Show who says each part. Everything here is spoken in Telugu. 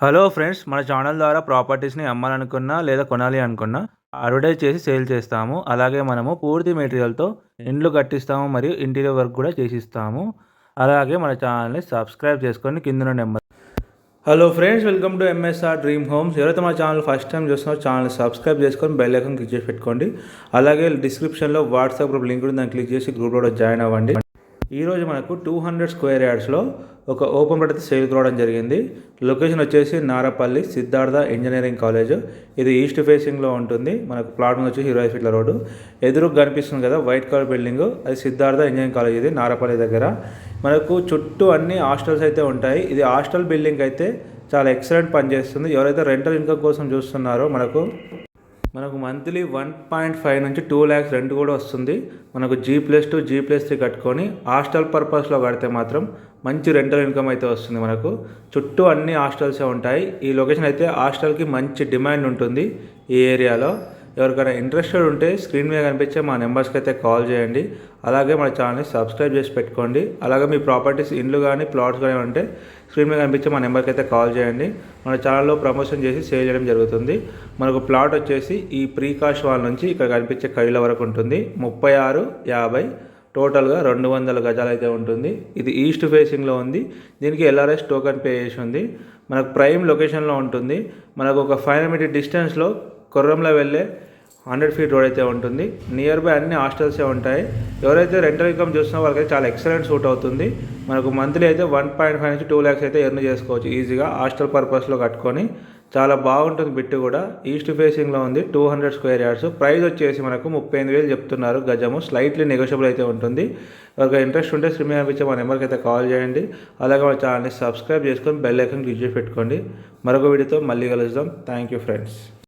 Speaker 1: హలో ఫ్రెండ్స్ మన ఛానల్ ద్వారా ప్రాపర్టీస్ని అమ్మాలనుకున్నా లేదా కొనాలి అనుకున్నా అడ్వర్టైజ్ చేసి సేల్ చేస్తాము. అలాగే మనము పూర్తి మెటీరియల్తో ఇండ్లు కట్టిస్తాము మరియు ఇంటీరియర్ వర్క్ కూడా చేసిస్తాము. అలాగే మన ఛానల్ని సబ్స్క్రైబ్ చేసుకొని కింద number hello friends welcome to MSR dream homes ఎవరైతే మా ఛానల్ ఫస్ట్ టైం చూస్తున్నారో ఛానల్ సబ్స్క్రైబ్ చేసుకొని బెల్ ఐకాన్ క్లిక్ చేసి పెట్టుకోండి. అలాగే డిస్క్రిప్షన్లో వాట్సాప్ గ్రూప్ లింక్ ఉంది దాన్ని క్లిక్ చేసి గ్రూప్లో జాయిన్ అవ్వండి. ఈరోజు మనకు టూ హండ్రెడ్ స్క్వేర్ యార్డ్స్లో ఒక ఓపెన్ పడితే సేల్ సేల్కి రావడం జరిగింది. లొకేషన్ వచ్చేసి నారపల్లి సిద్ధార్థ ఇంజనీరింగ్ కాలేజ్. ఇది ఈస్ట్ ఫేసింగ్లో ఉంటుంది. మనకు ప్లాట్ వచ్చేసి ఇరవై ఫీట్ల రోడ్డు. ఎదురుగా కనిపిస్తుంది కదా వైట్ కలర్ బిల్డింగ్. అది సిద్ధార్థ ఇంజనీరింగ్ కాలేజ్ ఇది నారపల్లి దగ్గర. మనకు చుట్టూ అన్ని హాస్టల్స్ అయితే ఉంటాయి. ఇది హాస్టల్ బిల్డింగ్ అయితే చాలా ఎక్సలెంట్ పనిచేస్తుంది. ఎవరైతే రెంటల్ ఇన్కమ్ కోసం చూస్తున్నారో మనకు మనకు మంత్లీ వన్ పాయింట్ ఫైవ్ నుంచి టూ ల్యాక్స్ రెంట్ కూడా వస్తుంది. మనకు G plus two G plus three కట్టుకొని హాస్టల్ పర్పస్లో కడితే మాత్రం మంచి రెంటల్ ఇన్కమ్ అయితే వస్తుంది మనకు. చుట్టూ అన్ని హాస్టల్సే ఉంటాయి. ఈ లొకేషన్ అయితే హాస్టల్కి మంచి డిమాండ్ ఉంటుంది ఈ ఏరియాలో. ఎవరికైనా ఇంట్రెస్టెడ్ ఉంటే స్క్రీన్ మీద కనిపించే మా నెంబర్స్కి అయితే కాల్ చేయండి. అలాగే మన ఛానల్ని సబ్స్క్రైబ్ చేసి పెట్టుకోండి. అలాగే మీ ప్రాపర్టీస్ ఇండ్లు కానీ ప్లాట్స్ కానీ ఉంటే స్క్రీన్ మీద కనిపించే మా నెంబర్కి అయితే కాల్ చేయండి. మన ఛానల్లో ప్రమోషన్ చేసి సేల్ చేయడం జరుగుతుంది. మనకు ప్లాట్ వచ్చేసి ఈ ప్రీకాష్ వాల్ నుంచి ఇక్కడ కనిపించే కైల వరకు ఉంటుంది. ముప్పై ఆరు యాభై టోటల్గా రెండు వందల గజాలు అయితే ఉంటుంది. ఇది ఈస్ట్ ఫేసింగ్లో ఉంది. దీనికి ఎల్ఆర్ఎస్ టోకన్ పే చేసి ఉంది. మనకు ప్రైమ్ లొకేషన్లో ఉంటుంది. మనకు ఒక ఫైవ్ మీటర్ డిస్టెన్స్లో కొర్రంలో వెళ్ళే హండ్రెడ్ ఫీట్ రోడ్ అయితే ఉంటుంది. నియర్ బై అన్ని హాస్టల్సే ఉంటాయి. ఎవరైతే రెంటల్ ఇన్కమ్ చూస్తున్నా వాళ్ళకి చాలా ఎక్సలెంట్ సూట్ అవుతుంది. మనకు మంత్లీ అయితే వన్ పాయింట్ ఫైవ్ నుంచి టూ ల్యాక్స్ అయితే ఎర్న్ చేసుకోవచ్చు ఈజీగా హాస్టల్ పర్పస్లో కట్టుకొని. చాలా బాగుంటుంది బిట్టు కూడా. ఈస్ట్ ఫేసింగ్లో ఉంది two hundred square yards. Price వచ్చేసి మనకు ముప్పై ఎనిమిది వేలు చెప్తున్నారు గజము. స్లైట్లీ నెగోషియబుల్ అయితే ఉంటుంది. ఎవరికి ఇంట్రెస్ట్ ఉంటే స్క్రీన్ అనిపించే మా నెంబర్కి అయితే కాల్ చేయండి. అలాగే మా ఛానల్ని సబ్స్క్రైబ్ చేసుకొని బెల్ ఐకన్ క్లిక్ చేసి పెట్టుకోండి. మరొక వీడియోతో మళ్ళీ కలుద్దాం. Thank you friends